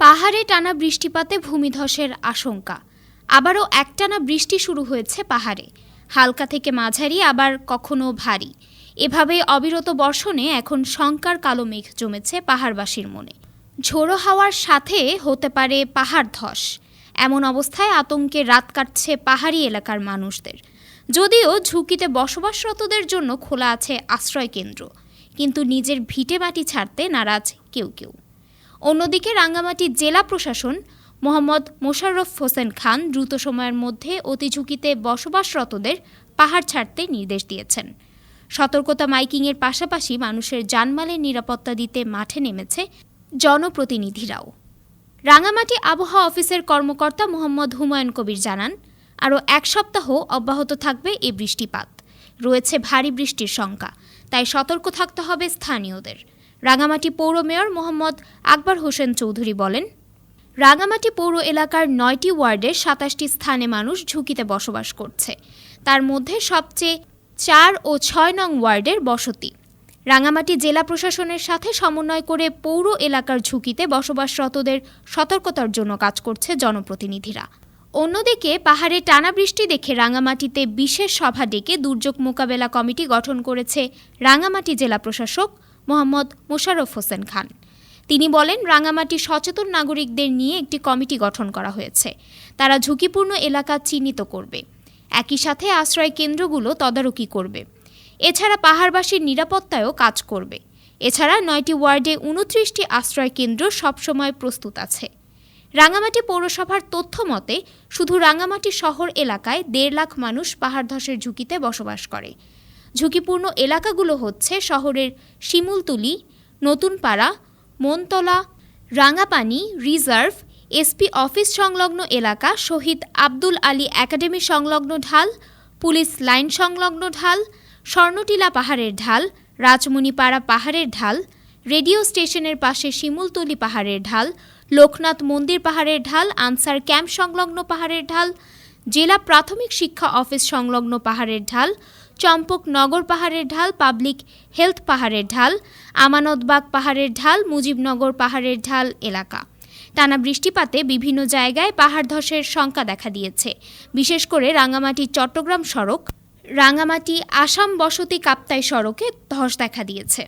পাহাড়ে টানা বৃষ্টিপাতে ভূমিধসের আশঙ্কা। আবারও একটানা বৃষ্টি শুরু হয়েছে পাহাড়ে। হালকা থেকে মাঝারি, আবার কখনো ভারী। এভাবে অবিরত বর্ষণে এখন শঙ্কার কালো মেঘ জমেছে পাহাড়বাসীর মনে। ঝোড়ো হাওয়ার সাথে হতে পারে পাহাড় ধস। এমন অবস্থায় আতঙ্কে রাত কাটছে পাহাড়ি এলাকার মানুষদের। যদিও ঝুঁকিতে বসবাসরতদের জন্য খোলা আছে আশ্রয় কেন্দ্র কিন্তু নিজের ভিটে মাটি ছাড়তে নারাজ কেউ কেউ। অন্যদিকে রাঙ্গামাটি জেলা প্রশাসন মোহাম্মদ মোশাররফ হোসেন খান দ্রুত সময়ের মধ্যে অতি ঝুঁকিতে বসবাসরতদের পাহাড় ছাড়তে নির্দেশ দিয়েছেন। সতর্কতা মাইকিংয়ের পাশাপাশি মানুষের জানমালের নিরাপত্তা দিতে মাঠে নেমেছে জনপ্রতিনিধিরাও। রাঙামাটি আবহাওয়া অফিসের কর্মকর্তা মোহাম্মদ হুমায়ুন কবির জানান, আরও এক সপ্তাহ অব্যাহত থাকবে এই বৃষ্টিপাত। রয়েছে ভারী বৃষ্টির শঙ্কা তাই সতর্ক থাকতে হবে স্থানীয়দের। রাঙামাটি পৌর মেয়র মোহাম্মদ আকবর হোসেন চৌধুরী বলেন, রাঙামাটি পৌর এলাকার নয়টি ওয়ার্ডের সাতাশটি স্থানে মানুষ ঝুঁকিতে বসবাস করছে। তার মধ্যে সবচেয়ে চার ও ছয় নং ওয়ার্ডের বসতি। রাঙামাটি জেলা প্রশাসনের সাথে সমন্বয় করে পৌর এলাকার ঝুঁকিতে বসবাসরতদের সতর্কতার জন্য কাজ করছে জনপ্রতিনিধিরা। অন্যদিকে পাহাড়ে টানা বৃষ্টি দেখে রাঙামাটিতে বিশেষ সভা ডেকে দুর্যোগ মোকাবেলা কমিটি গঠন করেছে রাঙামাটি জেলা প্রশাসক মোহাম্মদ মোশাররফ হোসেন খান। তিনি বলেন, রাঙামাটি সচেতন নাগরিকদের নিয়ে একটি কমিটি গঠন করা হয়েছে। তারা ঝুঁকিপূর্ণ এলাকা চিহ্নিত করবে। একই সাথে আশ্রয় কেন্দ্রগুলো তদারকি করবে। এছাড়া পাহাড়বাসীর নিরাপত্তায়ও কাজ করবে। এছাড়া নয়টি ওয়ার্ডে উনত্রিশটি আশ্রয় কেন্দ্র সবসময় প্রস্তুত আছে। রাঙামাটি পৌরসভার তথ্য মতে, শুধু রাঙামাটি শহর এলাকায় দেড় লাখ মানুষ পাহাড় ধসের ঝুঁকিতে বসবাস করে। ঝুঁকিপূর্ণ এলাকাগুলো হচ্ছে শহরের Shimultuli, Notunpara, Montola, Rangapani, reserve, SP office সংলগ্ন এলাকা, শহীদ আব্দুল আলী একাডেমি সংলগ্ন ঢাল, পুলিশ লাইন সংলগ্ন ঢাল, স্বর্ণটিলা পাহাড়ের ঢাল, রাজমণিপাড়া পাহাড়ের ঢাল, রেডিও স্টেশনের পাশে শিমুলতলি পাহাড়ের ঢাল, লোকনাথ মন্দির পাহাড়ের ঢাল, আনসার ক্যাম্প সংলগ্ন পাহাড়ের ঢাল জেলা প্রাথমিক শিক্ষা অফিস সংলগ্ন পাহাড়ের ঢাল, চম্পক নগর পাহাড়ের ঢাল, পাবলিক হেলথ পাহাড়ের ঢাল, আমানতবাগ পাহাড়ের ঢাল, মুজিবনগর পাহাড়ের ঢাল এলাকা। টানা বৃষ্টিপাতে বিভিন্ন জায়গায় পাহাড় ধসের শঙ্কা দেখা দিয়েছে। বিশেষ করে রাঙ্গামাটি চট্টগ্রাম সড়ক রাঙ্গামাটি আসাম বসতি কাপ্তাই সড়কে ধস দেখা দিয়েছে।